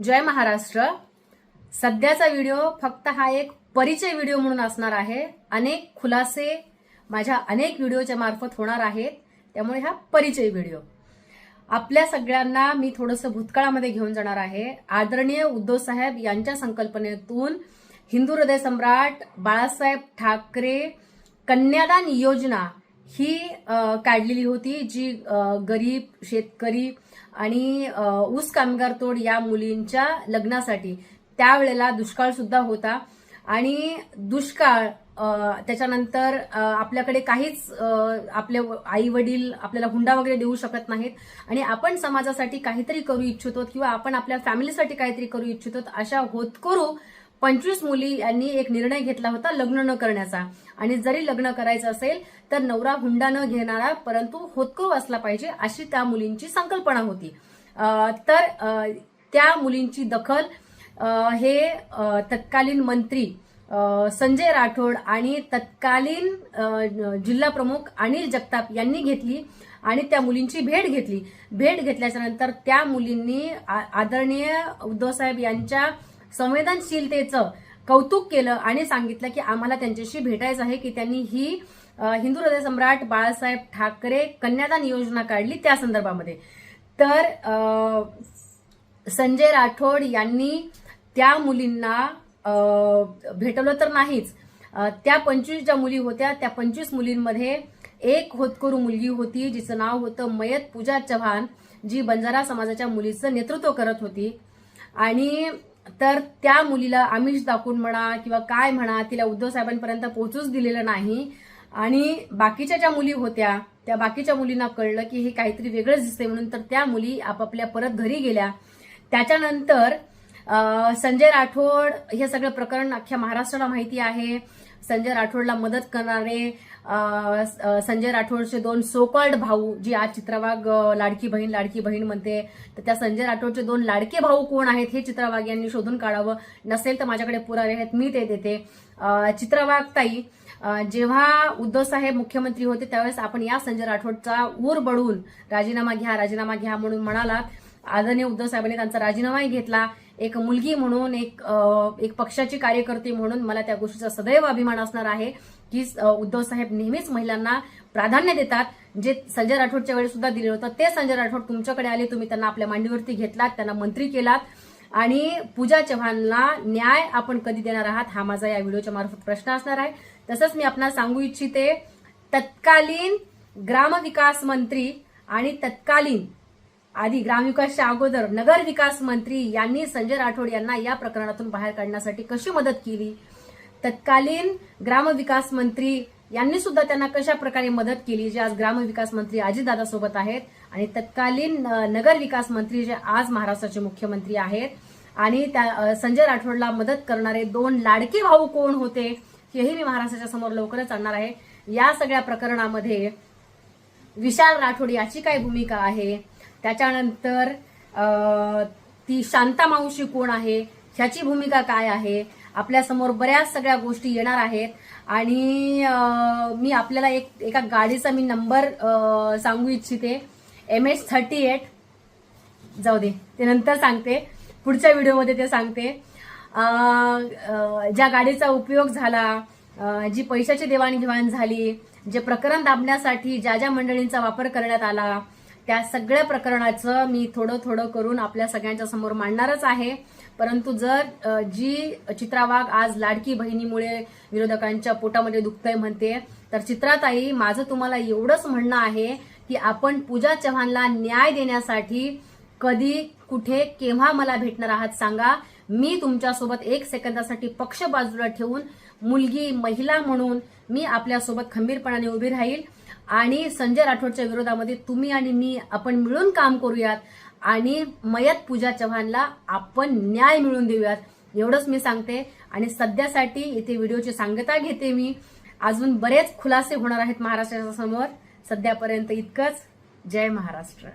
जय महाराष्ट्र. सध्याचा व्हिडिओ फक्त हा एक परिचय व्हिडिओ म्हणून असणार आहे. अनेक खुलासे माझ्या अनेक व्हिडिओच्या मार्फत होणार आहेत. त्यामुळे हा परिचय व्हिडिओ. आपल्या सगळ्यांना मी थोडंसं भूतकाळामध्ये घेऊन जाणार आहे. आदरणीय उद्धव साहेब यांच्या संकल्पनेतून हिंदू हृदय सम्राट बाळासाहेब ठाकरे कन्यादान योजना ही काढलेली होती जी गरीब शेतकरी आणि ऊस कामगार तोड या मुलींच्या लग्नासाठी. त्यावेळेला दुष्काळ सुद्धा होता आणि दुष्काळ त्याच्यानंतर आपल्याकडे काहीच आपले आई वडील आपल्याला हुंडा वगैरे देऊ शकत नाहीत आणि आपण समाजासाठी काहीतरी करू इच्छितो किंवा आपण आपल्या फॅमिलीसाठी काहीतरी करू इच्छितो अशा होतकरू पंचवीस मुली यांनी एक निर्णय घेतला होता लग्न न करण्याचा. आणि जरी लग्न करायचं असेल तर नवरा हुंडा न घेणारा परंतु होतकरू असला पाहिजे अशी त्या मुलींची संकल्पना होती. तर त्या मुलींची दखल हे तत्कालीन मंत्री संजय राठोड आणि तत्कालीन जिल्हा प्रमुख अनिल जगताप यांनी घेतली आणि त्या मुलींची भेट घेतली. भेट घेतल्याच्या नंतर त्या मुलींनी आ- आदरणीय उद्धव साहेब यांच्या संवेदनशीलतेचं कौतुक केलं आणि सांगितलं की आम्हाला त्यांच्याशी भेटायचं आहे की त्यांनी ही हिंदू हृदय सम्राट बाळासाहेब ठाकरे कन्यादान योजना काढली त्या संदर्भामध्ये. तर संजय राठोड यांनी त्या मुलींना भेटवलं तर नाहीच. त्या पंचवीस ज्या मुली होत्या त्या पंचवीस मुलींमध्ये एक होतकरू मुलगी होती जिचं नाव होतं मयत पूजा चव्हाण जी बंजारा समाजाच्या मुलीचं नेतृत्व करत होती. आणि तर त्या मुलीला आमिष दाखवून म्हणा किंवा काय म्हणा तिला उद्धव साहेबांपर्यंत पोहोचूच दिलेलं नाही. आणि बाकीच्या ज्या मुली होत्या त्या बाकीच्या मुलींना कळलं की हे काहीतरी वेगळंच दिसतंय म्हणून तर त्या मुली आपापल्या परत घरी गेल्या. त्याच्यानंतर संजय राठोड हे सगळं प्रकरण अख्ख्या महाराष्ट्राला माहिती आहे. संजय राठोडला मदत करणारे संजय राठोडचे दोन सोकॉल्ड भाऊ जी आज चित्रवाग लाडकी बहीण लाडकी बहीण म्हणते. तर त्या संजय राठोडचे दोन लाडके भाऊ कोण आहेत हे चित्रवाग यांनी शोधून काढावं. नसेल तर माझ्याकडे पुरावे आहेत मी ते देते. अ, चित्रवाग ताई जेव्हा उद्धव साहेब मुख्यमंत्री होते त्यावेळेस आपण या संजय राठोडचा ऊर बडून राजीनामा घ्या राजीनामा घ्या म्हणून म्हणाला. आदरणीय उद्धव साहेबांनी त्यांचा राजीनामाही घेतला. एक मुलगी म्हणून एक एक पक्षाची कार्यकर्ती म्हणून मला त्या गोष्टीचा सदैव अभिमान असणार आहे की उद्धव साहेब नेहमीच महिलांना प्राधान्य देतात. जे संजय राठोडच्या वेळेस सुद्धा दिले होतं ते संजय राठोड तुमच्याकडे आले तुम्ही त्यांना आपल्या मांडीवरती घेतलात त्यांना मंत्री केलात. आणि पूजा चव्हाणला न्याय आपण कधी देणार आहात हा माझा या व्हिडिओच्या मार्फत प्रश्न असणार आहे. तसंच मी आपणास सांगू इच्छिते तत्कालीन ग्रामविकास मंत्री आणि तत्कालीन आधी ग्रामविकासच्या अगोदर नगर विकास मंत्री यांनी संजय राठोड यांना या प्रकरणातून बाहेर काढण्यासाठी कशी मदत केली? तत्कालीन ग्रामविकास मंत्री यांनी सुद्धा त्यांना कशा प्रकारे मदत केली? जे आज ग्रामविकास मंत्री अजितदादा सोबत आहेत आणि तत्कालीन नगर विकास मंत्री जे आज महाराष्ट्राचे मुख्यमंत्री आहेत आणि त्या संजय राठोडला मदत करणारे दोन लाडके भाऊ कोण होते हेही मी महाराष्ट्राच्या समोर लवकरच आणणार आहे. या सगळ्या प्रकरणामध्ये विशाल राठोड याची काय भूमिका आहे? त्याच्यानंतर ती शांता मावशी कोण आहे ह्याची भूमिका काय आहे आपल्यासमोर बऱ्याच सगळ्या गोष्टी येणार आहेत. आणि मी आपल्याला एक एका गाडीचा मी नंबर सांगू इच्छिते. एम एच थर्टी एट जाऊ दे ते नंतर सांगते. पुढच्या व्हिडिओमध्ये ते सांगते. ज्या गाडीचा उपयोग झाला जी पैशाची देवाणघेवाण झाली जे प्रकरण दाबण्यासाठी ज्या ज्या मंडळींचा वापर करण्यात आला त्या सगळ्या प्रकरणाचं मी थोडं थोडं करून आपल्या सगळ्यांच्या समोर मांडणारच आहे. परंतु जर जी चित्रा वाघ आज लाडकी बहिणीमुळे विरोधकांच्या पोटामध्ये दुखतंय म्हणते तर चित्राताई माझं तुम्हाला एवढंच म्हणणं आहे की आपण पूजा चव्हाणला न्याय देण्यासाठी कधी कुठे केव्हा मला भेटणार आहात सांगा. मी तुमच्यासोबत एक सेकंदासाठी पक्ष बाजूला ठेवून मुलगी महिला म्हणून मी आपल्यासोबत खंबीरपणाने उभी राहील. आणि संजय राठोडच्या विरोधामध्ये तुम्ही आणि मी आपण मिळून काम करूयात आणि मयत पूजा चव्हाणला आपण न्याय मिळवून देऊयात. एवढंच मी सांगते आणि सध्यासाठी इथे व्हिडिओची सांगता घेते मी. अजून बरेच खुलासे होणार आहेत महाराष्ट्राच्या समोर. सध्यापर्यंत इतकंच. जय महाराष्ट्र.